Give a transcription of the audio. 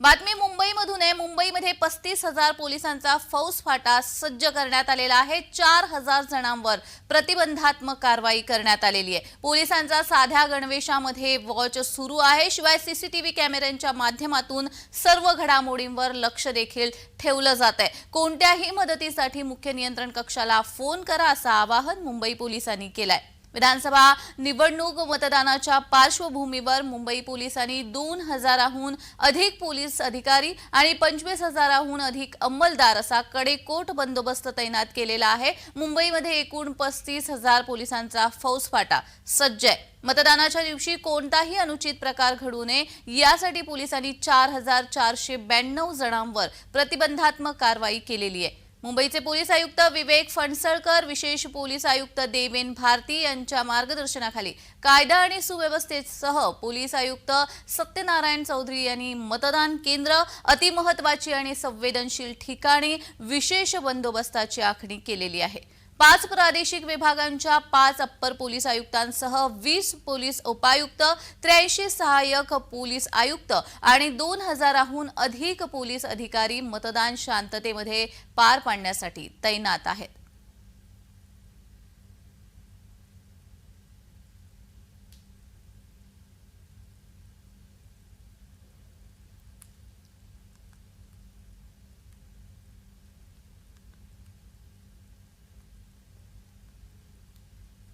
बातमी मुंबईमधून आहे. मुंबईमध्ये पस्तीस हजार पोलिसांचा फौज फाटा सज्ज करण्यात आलेला आहे. चार हजार जणांवर प्रतिबंधात्मक कारवाई करण्यात आलेली आहे. पोलिसांचा साध्या गणवेशामध्ये वॉच सुरू आहे. शिवाय सीसीटीव्ही कॅमेऱ्यांच्या माध्यमातून सर्व घडामोडींवर लक्ष देखील ठेवलं जात आहे कोणत्याही मदतीसाठी मुख्य नियंत्रण कक्षाला फोन करा असं आवाहन मुंबई पोलिसांनी केलंय. विधानसभा निवडणूक मतदानाच्या पार्श्वभूमीवर मुंबई पोलिसांनी दोन हजाराहून अधिक पोलीस अधिकारी आणि पंचवीस हजाराहून अधिक अंमलदार असा कडेकोट बंदोबस्त तैनात केलेला आहे. मुंबईमध्ये एकूण पस्तीस हजार पोलिसांचा फौजफाटा सज्ज आहे मतदानाच्या दिवशी कोणताही अनुचित प्रकार घडू नये यासाठी पोलिसांनी चार हजार चारशे ब्याण्णव जणांवर प्रतिबंधात्मक कारवाई केलेली आहे. मुंबईचे पोलीस आयुक्त विवेक फणसळकर विशेष पोलीस आयुक्त देवेन भारती यांच्या मार्गदर्शनाखाली कायदा आणि सुव्यवस्थेसह पोलीस आयुक्त सत्यनारायण चौधरी यांनी मतदान केंद्र अतिमहत्वाची आणि संवेदनशील ठिकाणी विशेष बंदोबस्ताची आखणी केलेली आहे. पाच प्रादेशिक विभागांच्या पाच अप्पर पोलीस आयुक्तांसह वीस पोलीस उपायुक्त त्र्याऐंशी सहाय्यक पोलीस आयुक्त आणि दोन हजाराहून अधिक पोलीस अधिकारी मतदान शांततेमध्ये पार पाडण्यासाठी तैनात आहेत.